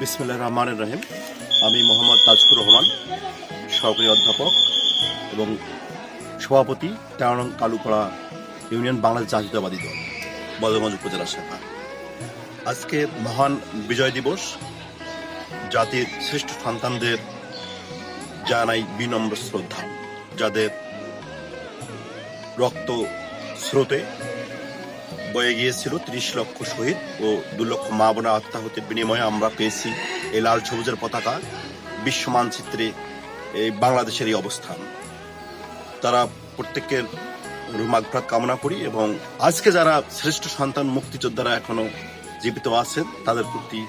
বিসমুল্লাহ রহমান রহিম। আমি মোহাম্মদ তাজকুর রহমান, সহকারী অধ্যাপক এবং সভাপতি তেরো নং কালুপাড়া ইউনিয়ন বাংলাদেশ জাতীয়তাবাদী দল, বদরগঞ্জ উপজেলা শাখা। আজকে মহান বিজয় দিবস। জাতির শ্রেষ্ঠ সন্তানদের জানাই বিনম্র শ্রদ্ধা। যাদের রক্ত স্রোতে বয়ে গিয়েছিল, ত্রিশ লক্ষ শহীদ ও দু লক্ষ মা বোনা আত্মাহতের বিনিময়ে আমরা পেয়েছি এই লাল সবুজের পতাকা, বিশ্ব মানচিত্রে এই বাংলাদেশের এই অবস্থান। তারা প্রত্যেকের রুমাগ্রাত কামনা করি এবং আজকে যারা শ্রেষ্ঠ সন্তান মুক্তিযোদ্ধারা এখনও জীবিত আছেন, তাদের প্রতি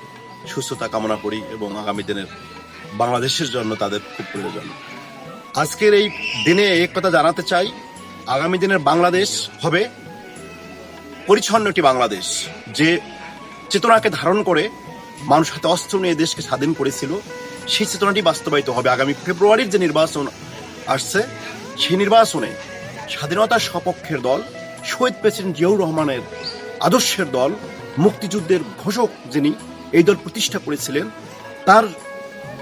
সুস্থতা কামনা করি এবং আগামী দিনের বাংলাদেশের জন্য তাদের খুব প্রয়োজন। আজকের এই দিনে এক কথা জানাতে চাই, আগামী দিনের বাংলাদেশ হবে পরিচ্ছন্ন একটি বাংলাদেশ, যে চেতনাকে ধারণ করে মানুষ হাতে অস্ত্র নিয়ে দেশকে স্বাধীন করেছিল, সেই চেতনাটি বাস্তবায়িত হবে। আগামী ফেব্রুয়ারির যে নির্বাচন আসছে, সেই নির্বাচনে স্বাধীনতার সপক্ষের দল, শহীদ প্রেসিডেন্ট জিয়াউর রহমানের আদর্শের দল, মুক্তিযুদ্ধের ঘোষক যিনি এই দল প্রতিষ্ঠা করেছিলেন, তার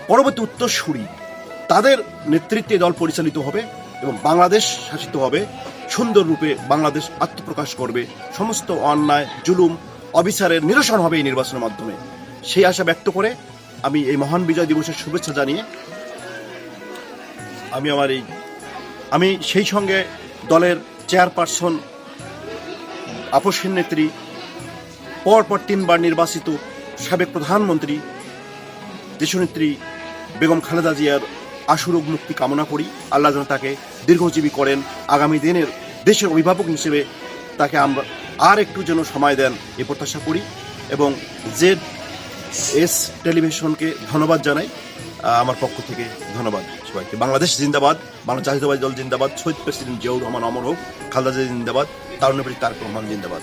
পরবর্তী উত্তরসূরি, তাদের নেতৃত্বে দল পরিচালিত হবে। এবং বাংলাদেশ শাসিত হবে। সুন্দর রূপে বাংলাদেশ আত্মপ্রকাশ করবে। সমস্ত অন্যায়, জুলুম, অবিচারের নিরসন হবে এই নির্বাচনের মাধ্যমে। সেই আশা ব্যক্ত করে আমি এই মহান বিজয় দিবসের শুভেচ্ছা জানিয়ে আমি আমার এই আমি সেই সঙ্গে দলের চেয়ারপারসন, আপসের নেত্রী, পরপর তিনবার নির্বাচিত সাবেক প্রধানমন্ত্রী, দেশনেত্রী বেগম খালেদা জিয়ার আশুরোগ মুক্তি কামনা করি। আল্লাহ যেন তাকে দীর্ঘজীবী করেন। আগামী দিনের দেশের অভিভাবক হিসেবে তাকে আমরা আর একটু যেন সময় দেন এ প্রত্যাশা করি এবং জেড এস টেলিভিশনকে ধন্যবাদ জানাই। আমার পক্ষ থেকে ধন্যবাদ সবাইকে। বাংলাদেশ জিন্দাবাদ বাংলা জাতীয়তাবাদী দল জিন্দাবাদ, শহীদ প্রেসিডেন্ট জিয়াউর রহমান অমর হোক, খালেদা জিয়া জিন্দাবাদ তারুণ্যপ্রী তারক রহমান জিন্দাবাদ।